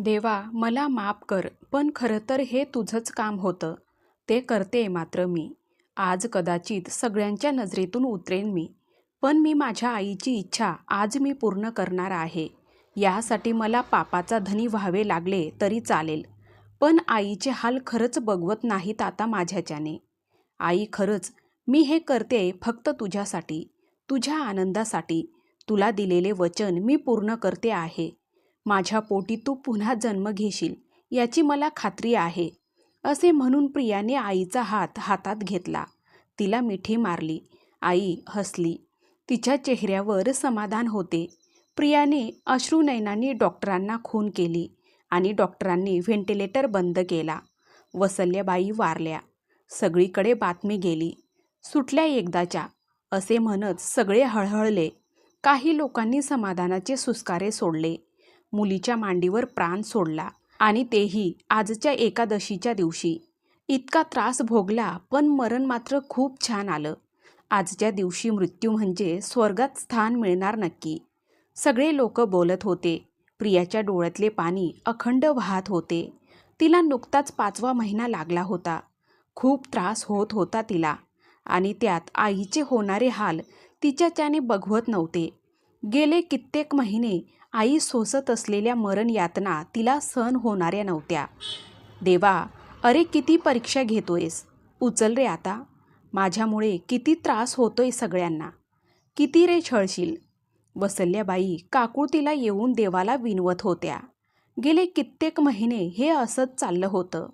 देवा मला माफ कर पण खरं तर हे तुझंच काम होतं. ते करते मात्र मी. आज कदाचित सगळ्यांच्या नजरेतून उतरेन मी. पण मी माझ्या आईची इच्छा आज मी पूर्ण करणार आहे. यासाठी मला पापाचा धनी व्हावे लागले तरी चालेल. पण आईचे हाल खरंच बघवत नाहीत आता माझ्याच्याने. आई खरंच मी हे करते फक्त तुझ्यासाठी तुझ्या आनंदासाठी. तुला दिलेले वचन मी पूर्ण करते आहे. माझ्या पोटी तू पुन्हा जन्म घेशील याची मला खात्री आहे असे म्हणून प्रियाने आईचा हात हातात घेतला. तिला मिठी मारली. आई हसली. तिच्या चेहऱ्यावर समाधान होते. प्रियाने अश्रुनयनांनी डॉक्टरांना खून केली आणि डॉक्टरांनी व्हेंटिलेटर बंद केला. वसल्याबाई वारल्या. सगळीकडे बातमी गेली. सुटल्या एकदाच्या. असे म्हणत सगळे हळहळले. काही लोकांनी समाधानाचे सुस्कारे सोडले. मुलीच्या मांडीवर प्राण सोडला आणि तेही आजच्या एकादशीच्या दिवशी. इतका त्रास भोगला पण मरण मात्र खूप छान आलं. आजच्या दिवशी मृत्यू म्हणजे स्वर्गात स्थान मिळणार नक्की. सगळे लोक बोलत होते. प्रियाच्या डोळ्यातले पाणी अखंड वाहत होते. तिला नुकताच पाचवा महिना लागला होता. खूप त्रास होत होता तिला. आणि त्यात आईचे होणारे हाल तिच्याच्याने बघवत नव्हते. गेले कित्येक महिने आई सोसत असलेल्या मरण यातना तिला सहन होणाऱ्या नव्हत्या. देवा अरे किती परीक्षा घेतोयस? उचल रे आता. माझ्यामुळे किती त्रास होतोय सगळ्यांना. किती रे छळशील वसल्याबाई काकुळतीला येऊन देवाला विनवत होत्या. गेले कित्येक महिने हे असंच चाललं होतं.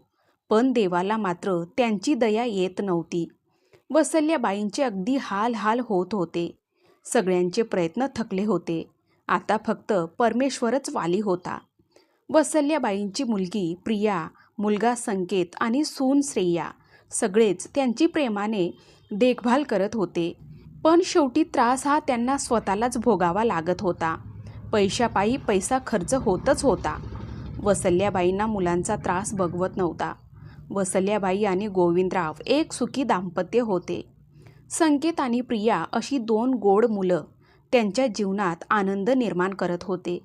पण देवाला मात्र त्यांची दया येत नव्हती. वसल्याबाईंचे अगदी हाल हाल होत होते. सगळ्यांचे प्रयत्न थकले होते. आता फक्त परमेश्वरच वाली होता. वसल्याबाईंची मुलगी प्रिया मुलगा संकेत आणि सून श्रेया सगळेच त्यांची प्रेमाने देखभाल करत होते. पण शेवटी त्रास हा त्यांना स्वतःलाच भोगावा लागत होता. पैशापायी पैसा खर्च होतच होता. वसल्याबाईंना मुलांचा त्रास बघवत नव्हता. वसल्याबाई आणि गोविंदराव एक सुखी दाम्पत्य होते. संकेत आणि प्रिया अशी दोन गोड मुलं. त्यांच्या जीवनात आनंद निर्माण करत होते.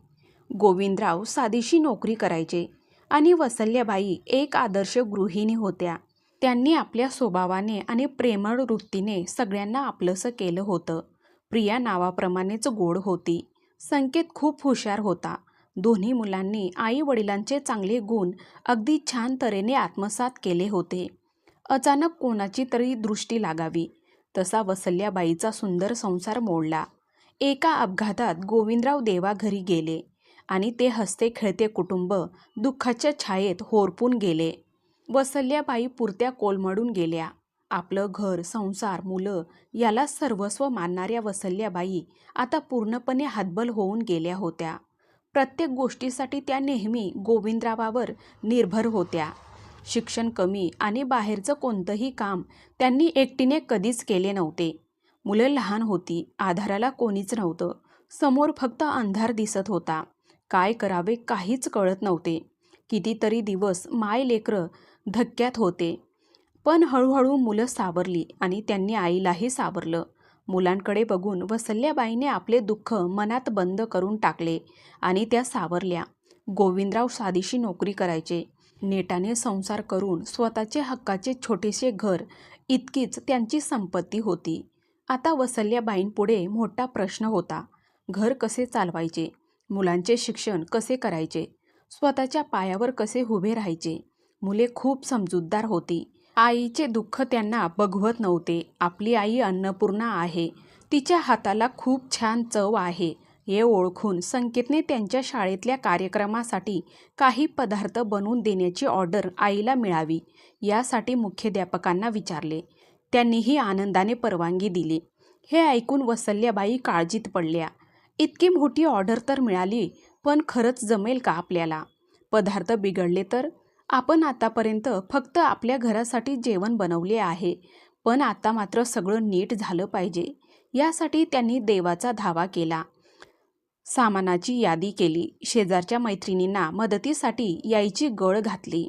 गोविंदराव साधीशी नोकरी करायचे आणि वसल्याबाई एक आदर्श गृहिणी होत्या. त्यांनी आपल्या स्वभावाने आणि प्रेमळ वृत्तीने सगळ्यांना आपलंसं केलं होतं. प्रिया नावाप्रमाणेच गोड होती. संकेत खूप हुशार होता. दोन्ही मुलांनी आई वडिलांचे चांगले गुण अगदी छान तऱ्हेने आत्मसात केले होते. अचानक कोणाची तरी दृष्टी लागावी. तसा वसल्याबाईचा सुंदर संसार मोडला. एका अपघातात गोविंदराव देवा घरी गेले आणि ते हसते खेळते कुटुंब दुःखाच्या छायेत होरपून गेले. वसल्याबाई पुरत्या कोलमडून गेल्या. आपलं घर संसार मुलं याला सर्वस्व मानणाऱ्या वसल्याबाई आता पूर्णपणे हातबल होऊन गेल्या होत्या. प्रत्येक गोष्टीसाठी त्या नेहमी गोविंदरावावर निर्भर होत्या. शिक्षण कमी आणि बाहेरचं कोणतंही काम त्यांनी एकटीने कधीच केले नव्हते. मुलं लहान होती आधाराला कोणीच नव्हतं. समोर फक्त अंधार दिसत होता. काय करावे काहीच कळत नव्हते. कितीतरी दिवस माय लेकरं धक्क्यात होते. पण हळूहळू मुलं सावरली आणि त्यांनी आईलाही सावरलं. मुलांकडे बघून वसल्याबाईने आपले दुःख मनात बंद करून टाकले आणि त्या सावरल्या. गोविंदराव साधीशी नोकरी करायचे. नेटाने संसार करून स्वतःचे हक्काचे छोटेसे घर इतकीच त्यांची संपत्ती होती. आता वसल्याबाईंपुढे मोठा प्रश्न होता. घर कसे चालवायचे? मुलांचे शिक्षण कसे करायचे? स्वतःच्या पायावर कसे उभे राहायचे? मुले खूप समजूतदार होती. आईचे दुःख त्यांना बघवत नव्हते. आपली आई अन्नपूर्णा आहे. तिच्या हाताला खूप छान चव आहे. हे ओळखून संकेतने त्यांच्या शाळेतल्या कार्यक्रमासाठी काही पदार्थ बनवून देण्याची ऑर्डर आईला मिळावी यासाठी मुख्याध्यापकांना विचारले. त्यांनीही आनंदाने परवानगी दिली. हे ऐकून वसल्याबाई काळजीत पडल्या. इतकी मोठी ऑर्डर तर मिळाली पण खरंच जमेल का आपल्याला? पदार्थ बिघडले तर? आपण आतापर्यंत फक्त आपल्या घरासाठी जेवण बनवले आहे पण आता मात्र सगळं नीट झालं पाहिजे. यासाठी त्यांनी देवाचा धावा केला. सामानाची यादी केली. शेजारच्या मैत्रिणींना मदतीसाठी यायची गळ घातली.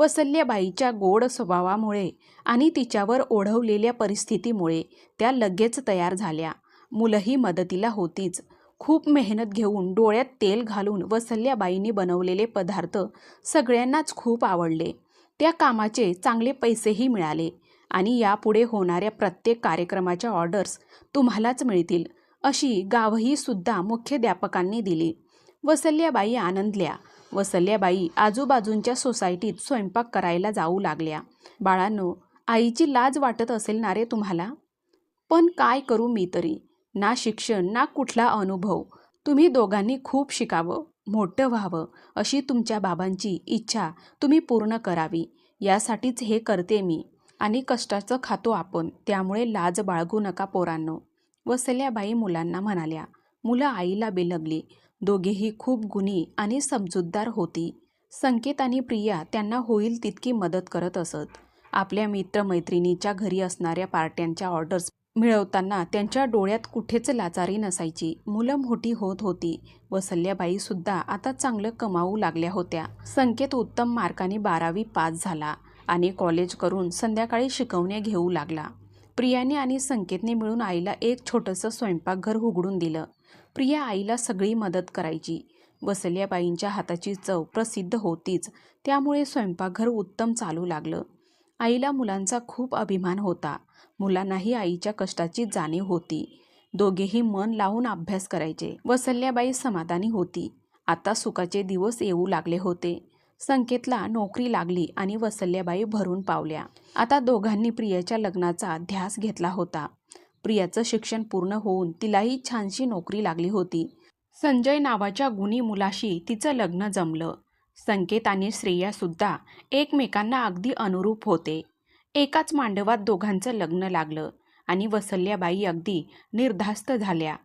वसल्याबाईच्या गोड स्वभावामुळे आणि तिच्यावर ओढवलेल्या परिस्थितीमुळे त्या लगेच तयार झाल्या. मुलंही मदतीला होतीच. खूप मेहनत घेऊन डोळ्यात तेल घालून वसल्याबाईंनी बनवलेले पदार्थ सगळ्यांनाच खूप आवडले. त्या कामाचे चांगले पैसेही मिळाले आणि यापुढे होणाऱ्या प्रत्येक कार्यक्रमाच्या ऑर्डर्स तुम्हालाच मिळतील अशी गावही सुद्धा मुख्याध्यापकांनी दिली. वसल्याबाई आनंदल्या. वसल्याबाई आजूबाजूंच्या सोसायटीत स्वयंपाक करायला जाऊ लागल्या. बाळांनो आईची लाज वाटत असेल ना रे तुम्हाला? पण काय करू मी तरी? ना शिक्षण ना कुठला अनुभव. तुम्ही दोघांनी खूप शिकावं मोठं व्हावं अशी तुमच्या बाबांची इच्छा तुम्ही पूर्ण करावी. यासाठीच हे करते मी. आणि कष्टाचं खातो आपण त्यामुळे लाज बाळगू नका पोरांनो. वसल्याबाई मुलांना म्हणाल्या. मुलं आईला बिलगली. दोघेही खूप गुणी आणि समजूतदार होती. संकेत आणि प्रिया त्यांना होईल तितकी मदत करत असत. आपल्या मित्रमैत्रिणीच्या घरी असणाऱ्या पार्ट्यांच्या ऑर्डर्स मिळवताना त्यांच्या डोळ्यात कुठेच लाचारी नसायची. मुलं मोठी होत होती व सुद्धा आता चांगलं कमावू लागल्या होत्या. संकेत उत्तम मार्काने बारावी पास झाला आणि कॉलेज करून संध्याकाळी शिकवण्या घेऊ लागला. प्रियाने आणि संकेतने मिळून आईला एक छोटंसं स्वयंपाकघर उघडून दिलं. प्रिया आईला सगळी मदत करायची. वसल्याबाईंच्या हाताची चव प्रसिद्ध होतीच. त्यामुळे स्वयंपाकघर उत्तम चालू लागलं. आईला मुलांचा खूप अभिमान होता. मुलांनाही आईच्या कष्टाची जाणीव होती. दोघेही मन लावून अभ्यास करायचे. वसल्याबाई समाधानी होती. आता सुखाचे दिवस येऊ लागले होते. संकेतला नोकरी लागली आणि वसल्याबाई भरून पावल्या. आता दोघांनी प्रियाच्या लग्नाचा ध्यास घेतला होता. प्रियाचं शिक्षण पूर्ण होऊन तिलाही छानशी नोकरी लागली होती. संजय नावाच्या गुणी मुलाशी तिचं लग्न जमलं. संकेत आणि श्रेयासुद्धा एकमेकांना अगदी अनुरूप होते. एकाच मांडवात दोघांचं लग्न लागलं आणि वसल्याबाई अगदी निर्धास्त झाल्या.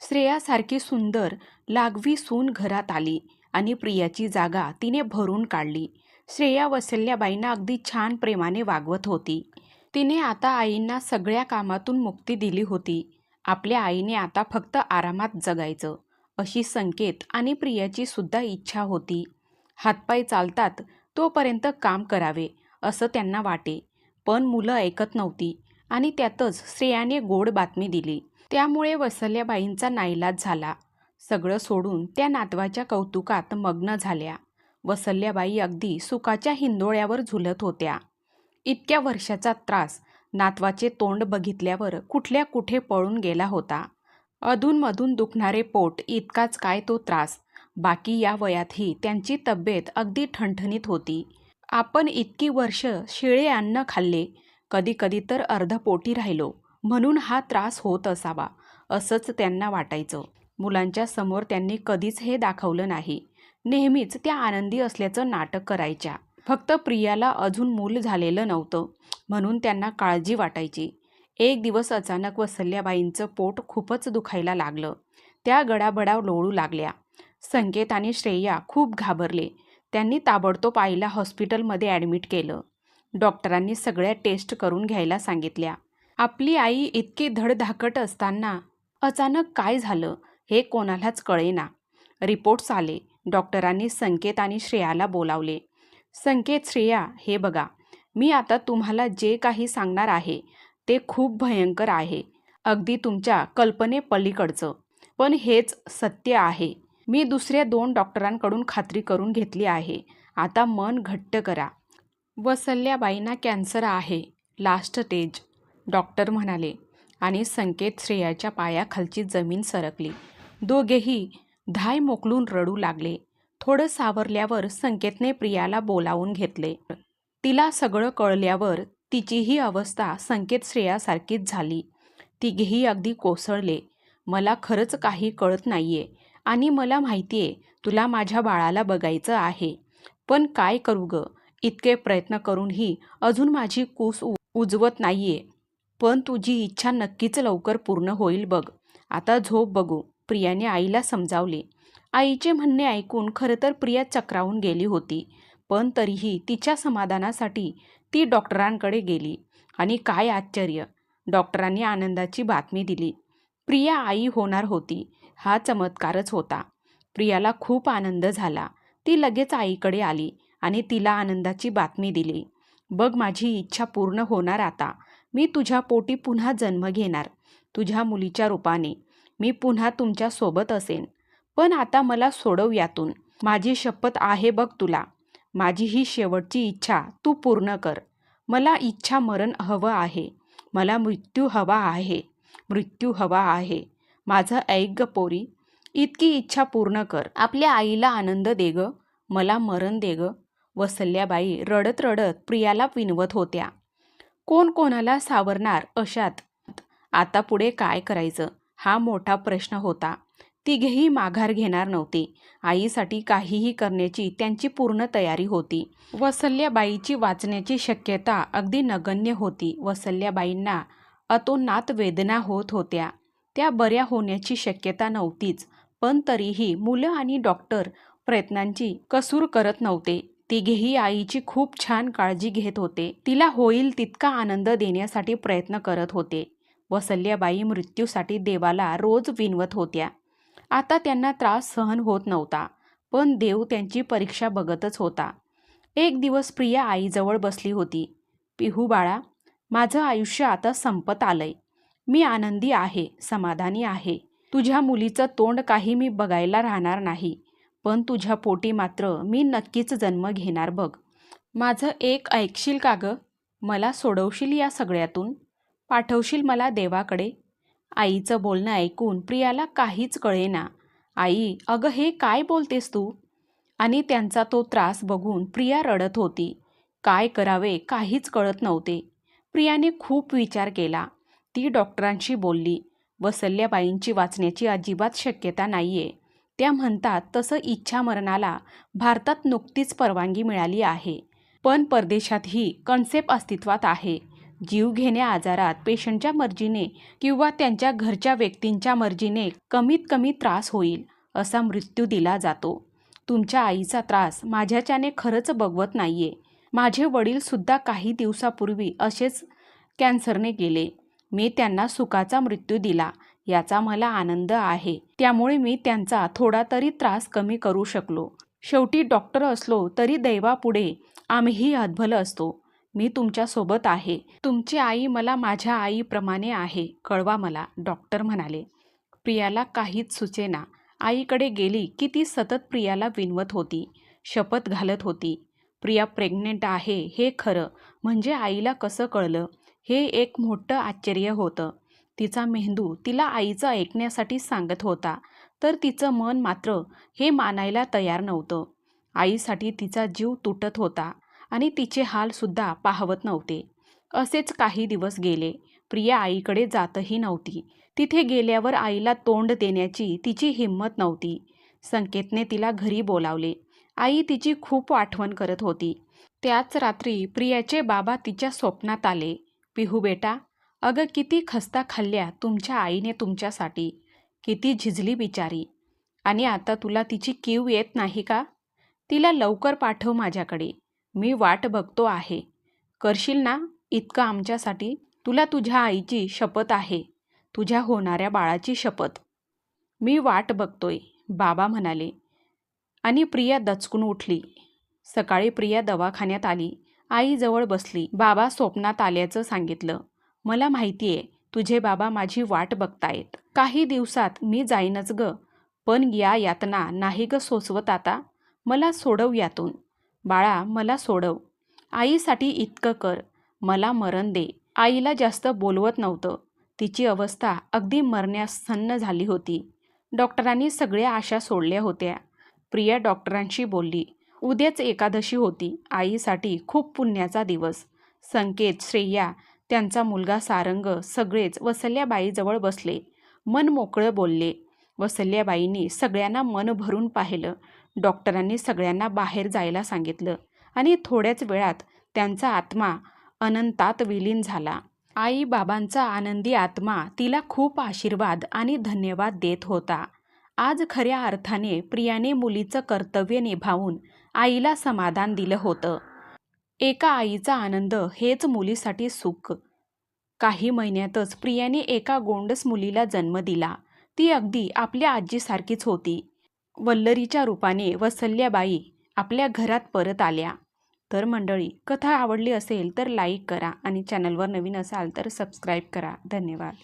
श्रेयासारखी सुंदर लागवी सून घरात आली आणि प्रियाची जागा तिने भरून काढली. श्रेया वसल्याबाईंना अगदी छान प्रेमाने वागवत होती. तिने आता आईंना सगळ्या कामातून मुक्ती दिली होती. आपल्या आईने आता फक्त आरामात जगायचं अशी संकेत आणि प्रियाची सुद्धा इच्छा होती. हातपाय चालतात तोपर्यंत काम करावे असं त्यांना वाटे. पण मुलं ऐकत नव्हती आणि त्यातच श्रेयाने गोड बातमी दिली. त्यामुळे वसल्याबाईंचा नाईलाज झाला. सगळं सोडून त्या नातवाच्या कौतुकात मग्न झाल्या. वसल्याबाई अगदी सुखाच्या हिंदोळ्यावर झुलत होत्या. इतक्या वर्षाचा त्रास नातवाचे तोंड बघितल्यावर कुठल्या कुठे पळून गेला होता. अधूनमधून दुखणारे पोट इतकाच काय तो त्रास. बाकी या वयातही त्यांची तब्येत अगदी ठणठणीत होती. आपण इतकी वर्ष शिळे अन्न खाल्ले कधी कधी तर अर्धपोटी राहिलो म्हणून हा त्रास होत असावा असंच त्यांना वाटायचं. मुलांच्या समोर त्यांनी कधीच हे दाखवलं नाही. नेहमीच त्या आनंदी असल्याचं नाटक करायच्या. फक्त प्रियाला अजून मूल झालेलं नव्हतं म्हणून त्यांना काळजी वाटायची. एक दिवस अचानक वसल्याबाईंचं पोट खूपच दुखायला लागलं. त्या गडाबडा लोळू लागल्या. संकेत आणि श्रेया खूप घाबरले. त्यांनी ताबडतोब आईला हॉस्पिटलमध्ये ॲडमिट केलं. डॉक्टरांनी सगळ्या टेस्ट करून घ्यायला सांगितल्या. आपली आई इतकी धडधाकट असताना अचानक काय झालं हे कोणालाच कळेना. रिपोर्ट्स आले. डॉक्टरांनी संकेत आणि श्रेयाला बोलावले. संकेत श्रेया हे बघा. मी आता तुम्हाला जे काही सांगणार आहे ते खूप भयंकर आहे. अगदी तुमच्या कल्पने पलीकडचं. पण हेच सत्य आहे. मी दुसऱ्या दोन डॉक्टरांकडून खात्री करून घेतली आहे. आता मन घट्ट करा. वसल्याबाईंना कॅन्सर आहे. Last stage. डॉक्टर म्हणाले. आणि संकेत श्रेयाच्या पायाखालची जमीन सरकली. दोघेही धाय मोकलून रडू लागले. थोडं सावरल्यावर संकेतने प्रियाला बोलावून घेतले. तिला सगळं कळल्यावर तिचीही अवस्था संकेत श्रेयासारखीच झाली. तिघेही अगदी कोसळले. मला खरंच काही कळत नाहीये आणि मला माहिती आहे तुला माझ्या बाळाला बघायचं आहे. पण काय करू ग? इतके प्रयत्न करूनही अजून माझी कूस उ उजवत नाहीये. पण तुझी इच्छा नक्कीच लवकर पूर्ण होईल बघ. आता झोप बघू. प्रियाने आईला समजावले. आईचे म्हणणे ऐकून खरं तर प्रिया चक्रावून गेली होती. पण तरीही तिच्या समाधानासाठी ती डॉक्टरांकडे गेली. आणि काय आश्चर्य! डॉक्टरांनी आनंदाची बातमी दिली. प्रिया आई होणार होती हा चमत्कारच होता. प्रियाला खूप आनंद झाला. ती लगेच आईकडे आली आणि तिला आनंदाची बातमी दिली. बघ माझी इच्छा पूर्ण होणार आता. मी तुझ्या पोटी पुन्हा जन्म घेणार. तुझ्या मुलीच्या रूपाने. मी पुन्हा तुमच्यासोबत असेन. पण आता मला सोडव यातून. माझी शपथ आहे बघ तुला. माझी ही शेवटची इच्छा तू पूर्ण कर. मला इच्छा मरण हवं आहे. मला मृत्यू हवा आहे. मृत्यू हवा आहे. माझं ऐक ग पोरी. इतकी इच्छा पूर्ण कर. आपल्या आईला आनंद दे ग. मला मरण दे ग. वसल्याबाई रडत रडत प्रियाला विनवत होत्या. कोण कोणाला सावरणार अशात? आता पुढे काय करायचं? हा मोठा प्रश्न होता. तिघेही माघार घेणार नव्हते. आईसाठी काहीही करण्याची त्यांची पूर्ण तयारी होती. वसल्याबाईची वाचण्याची शक्यता अगदी नगण्य होती. वसल्याबाईंना अतोनात वेदना होत होत्या. त्या बऱ्या होण्याची शक्यता नव्हतीच पण तरीही मुलं आणि डॉक्टर प्रयत्नांची कसूर करत नव्हते. तिघेही आईची खूप छान काळजी घेत होते. तिला होईल तितका आनंद देण्यासाठी प्रयत्न करत होते. वसल्याबाई मृत्यूसाठी देवाला रोज विनवत होत्या. आता त्यांना त्रास सहन होत नव्हता पण देव त्यांची परीक्षा बघतच होता. एक दिवस प्रिया आईजवळ बसली होती. पिहू बाळा माझं आयुष्य आता संपत आलंय. मी आनंदी आहे समाधानी आहे. तुझ्या मुलीचं तोंड काही मी बघायला राहणार नाही पण तुझ्या पोटी मात्र मी नक्कीच जन्म घेणार बघ. माझं एक ऐकशील का गं? मला सोडवशील या सगळ्यातून? पाठवशील मला देवाकडे? आईचं बोलणं ऐकून प्रियाला काहीच कळेना. आई अगं हे काय बोलतेस तू? आणि त्यांचा तो त्रास बघून प्रिया रडत होती. काय करावे काहीच कळत नव्हते. प्रियाने खूप विचार केला. ती डॉक्टरांशी बोलली. वसल्याबाईंची वाचण्याची अजिबात शक्यता नाहीये. त्या म्हणतात तसं इच्छा मरणाला भारतात नुकतीच परवानगी मिळाली आहे. पण परदेशात ही कन्सेप्ट अस्तित्वात आहे. जीवघेण्या आजारात पेशंटच्या मर्जीने किंवा त्यांच्या घरच्या व्यक्तींच्या मर्जीने कमीत कमी त्रास होईल असा मृत्यू दिला जातो. तुमच्या आईचा त्रास माझ्याच्याने खरंच बघवत नाहीये. माझे वडीलसुद्धा काही दिवसापूर्वी असेच कॅन्सरने गेले. मी त्यांना सुखाचा मृत्यू दिला याचा मला आनंद आहे. त्यामुळे मी त्यांचा थोडा तरी त्रास कमी करू शकलो. शेवटी डॉक्टर असलो तरी दैवापुढे आम्हीही हतभल असतो. मी तुमच्यासोबत आहे. तुमची आई मला माझ्या आईप्रमाणे आहे कळवा मला डॉक्टर म्हणाले. प्रियाला काहीच सुचेना. आईकडे गेली की ती सतत प्रियाला विनवत होती शपथ घालत होती. प्रिया प्रेग्नेंट आहे हे खरं. म्हणजे आईला कसं कळलं? हे एक मोठं आश्चर्य होतं. तिचा मेंदू तिला आईचं ऐकण्यासाठी सांगत होता. तर तिचं मन मात्र हे मानायला तयार नव्हतं. आईसाठी तिचा जीव तुटत होता. आणि तिचे हालसुद्धा पाहवत नव्हते. असेच काही दिवस गेले. प्रिया आईकडे जातही नव्हती. तिथे गेल्यावर आईला तोंड देण्याची तिची हिंमत नव्हती. संकेतने तिला घरी बोलावले. आई तिची खूप आठवण करत होती. त्याच रात्री प्रियाचे बाबा तिच्या स्वप्नात आले. पिहू बेटा अगं किती खस्ता खाल्ल्या तुमच्या आईने तुमच्यासाठी. किती झिजली बिचारी. आणि आता तुला तिची कीव येत नाही का? तिला लवकर पाठव माझ्याकडे. मी वाट बघतो आहे. करशील ना इतकं आमच्यासाठी तुला तुझ्या आईची शपथ आहे. तुझ्या होणाऱ्या बाळाची शपथ. मी वाट बघतोय बाबा म्हणाले. आणि प्रिया दचकून उठली. सकाळी प्रिया दवाखान्यात आली. आईजवळ बसली. बाबा स्वप्नात आल्याचं सांगितलं. मला माहिती आहे तुझे बाबा माझी वाट बघतायत. काही दिवसात मी जाईनच ग. पण या यातना नाही ग सोसवत आता. मला सोडव यातून. बाळा मला सोडव. आईसाठी इतकं कर. मला मरण दे. आईला जास्त बोलवत नव्हतं. तिची अवस्था अगदी मरण्यास सन्न झाली होती. डॉक्टरांनी सगळ्या आशा सोडल्या होत्या. प्रिया डॉक्टरांशी बोलली. उद्याच एकादशी होती. आईसाठी खूप पुण्याचा दिवस. संकेत श्रेया त्यांचा मुलगा सारंग सगळेच वसल्याबाईजवळ बसले. मन मोकळं बोलले. वसल्याबाईंनी सगळ्यांना मन भरून पाहिलं. डॉक्टरांनी सगळ्यांना बाहेर जायला सांगितलं आणि थोड्याच वेळात त्यांचा आत्मा अनंतात विलीन झाला. आई बाबांचा आनंदी आत्मा तिला खूप आशीर्वाद आणि धन्यवाद देत होता. आज खऱ्या अर्थाने प्रियाने मुलीचं कर्तव्य निभावून आईला समाधान दिलं होतं. एका आईचा आनंद हेच मुलीसाठी सुख. काही महिन्यातच प्रियाने एका गोंडस मुलीला जन्म दिला. ती अगदी आपल्या आजीसारखीच होती. वल्लरीच्या रूपाने वसल्याबाई आपल्या घरात परत आल्या. तर मंडळी कथा आवडली असेल तर लाईक करा आणि चॅनलवर नवीन असाल तर सबस्क्राईब करा. धन्यवाद.